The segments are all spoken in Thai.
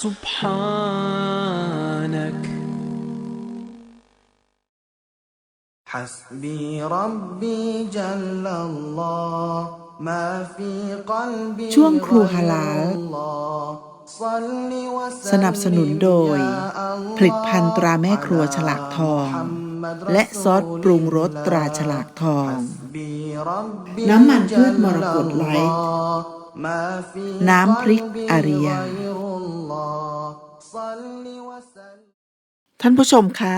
سبحانك حسبي ربي جل الله ما في قلبي ช่วงครูฮาลาล الله صل สนับสนุนโดย ผลิตภัณฑ์ตราแม่ครัวฉลากทอง และซอสปรุงรสตราฉลากทอง น้ำมันพืชมรกตไลท์น้ำพริกอาริยา ท่านผู้ชมคะ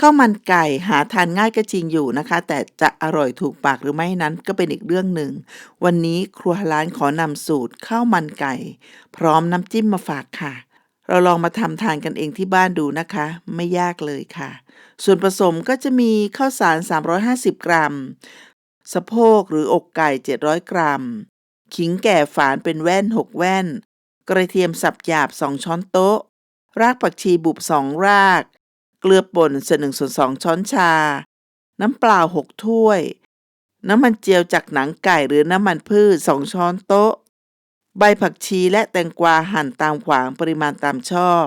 ข้าวมันไก่หาทานง่ายก็จริงอยู่นะคะ แต่จะอร่อยถูกปากหรือไม่นั้นก็เป็นอีกเรื่องหนึ่ง วันนี้ครัวฮาลานขอนำสูตรข้าวมันไก่ พร้อมน้ำจิ้มมาฝากค่ะ เราลองมาทำทานกันเองที่บ้านดูนะคะ ไม่ยากเลยค่ะ ส่วนผสมก็จะมีข้าวสาร 350 กรัม สะโพกหรืออกไก่ 700 กรัม ขิงแก่ฝานเป็นแว่น 6 แว่น กระเทียมสับหยาบ 2 ช้อนโต๊ะ รากผักชีบุบ 2 ราก เกลือป่นส่วนหนึ่งส่วนสองช้อนชา น้ำเปล่า 6 ถ้วย น้ำมันเจียวจากหนังไก่หรือน้ำมันพืช 2 ช้อนโต๊ะ ใบผักชีและแตงกวาหั่นตามขวางปริมาณตามชอบ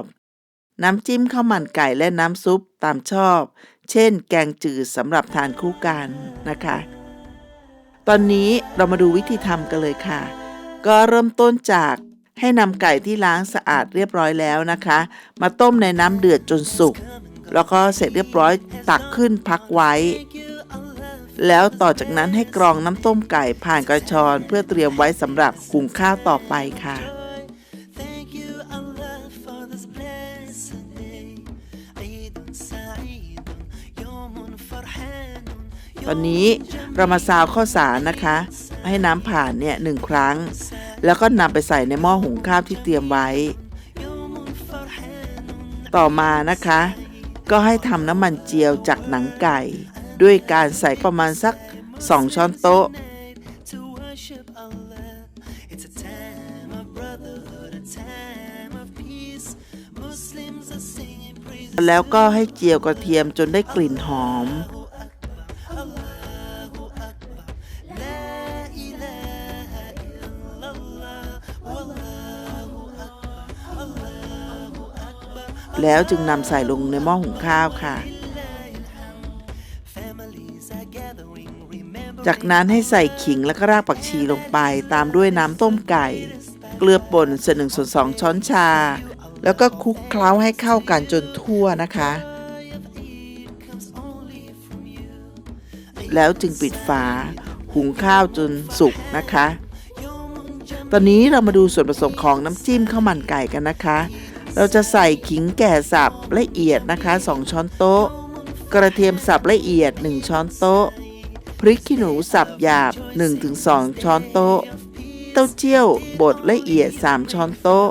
น้ำจิ้มข้าวมันไก่และน้ำซุปตามชอบ เช่น แกงจืดสำหรับทานคู่กันนะคะ ตอนนี้เรามาดูวิธีทำกันเลยค่ะก็เริ่มต้นจาก ให้นำไก่ที่ล้างสะอาดเรียบร้อยแล้วนะคะ มาต้มในน้ำเดือดจนสุก แล้วก็เสร็จเรียบร้อยตักขึ้นพักไว้ แล้วต่อจากนั้นให้กรองน้ำต้มไก่ผ่านกระชอนเพื่อเตรียมไว้สำหรับหุงข้าวต่อไปค่ะตอนนี้เรามาซาวข้าวสารนะคะ ให้น้ำผ่านเนี่ยหนึ่งครั้ง แล้วก็นำไปใส่ในหม้อหุงข้าวที่เตรียมไว้ ต่อมานะคะ ก็ให้ทำน้ำมันเจียวจากหนังไก่ ด้วยการใส่ประมาณสัก 2 ช้อนโต๊ะ แล้วก็ให้เจียวกระเทียมจนได้กลิ่นหอม แล้วจึงนำใส่ลงในหม้อหุงข้าวค่ะ จากนั้นให้ใส่ขิงและก็รากผักชีลงไป ตามด้วยน้ำต้มไก่ เกลือป่นส่วนหนึ่งส่วนสองช้อนชา แล้วก็คลุกเคล้าให้เข้ากันจนทั่วนะคะ แล้วจึงปิดฝา หุงข้าวจนสุกนะคะ ตอนนี้เรามาดูส่วนผสมของน้ำจิ้มข้าวมันไก่กันนะคะ เราจะใส่ขิงแก่สับละเอียดนะคะ 2 ช้อนโต๊ะ กระเทียมสับละเอียด 1 ช้อนโต๊ะ พริกขี้หนูสับหยาบ 1-2 ช้อนโต๊ะ เต้าเจี้ยวบดละเอียด 3 ช้อนโต๊ะ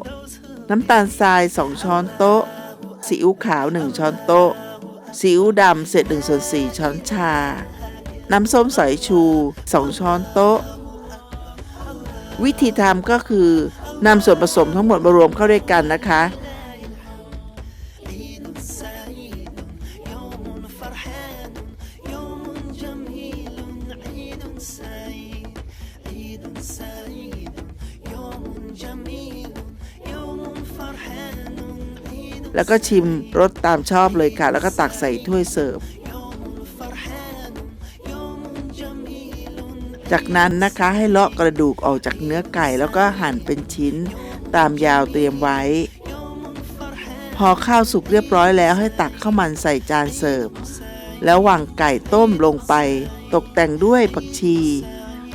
น้ำตาลทราย 2 ช้อนโต๊ะ ซีอิ๊วขาว 1 ช้อนโต๊ะ ซีอิ๊วดำเศษ1ส่วน4ช้อนชา น้ำส้มสายชู 2 ช้อนโต๊ะ วิธีทำก็คือนำส่วนผสมทั้งหมดมารวมเข้าด้วยกันนะคะ แล้วก็ชิมรสตามชอบเลยค่ะ แล้วก็ตักใส่ถ้วยเสิร์ฟ จากนั้นนะคะให้เลาะกระดูกออกจากเนื้อไก่ แล้วก็หั่นเป็นชิ้นตามยาวเตรียมไว้ พอข้าวสุกเรียบร้อยแล้วให้ตักข้าวมันใส่จานเสิร์ฟ แล้ววางไก่ต้มลงไป ตกแต่งด้วยผักชี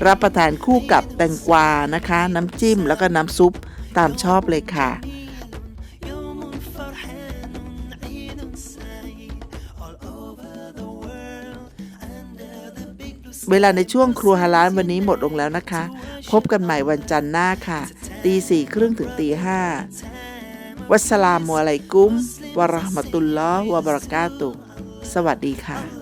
รับประทานคู่กับแตงกวานะคะ น้ำจิ้มแล้วก็น้ำซุปตามชอบเลยค่ะ เวลาในช่วงครัวฮาลานวันนี้หมดลงแล้วนะคะ พบกันใหม่วันจันทร์หน้าค่ะตีสี่ครึ่งถึงตีห้าวัสลามุอะลัยกุมวะราะห์มะตุลลอฮ์วะบะเราะกาตุสวัสดีค่ะ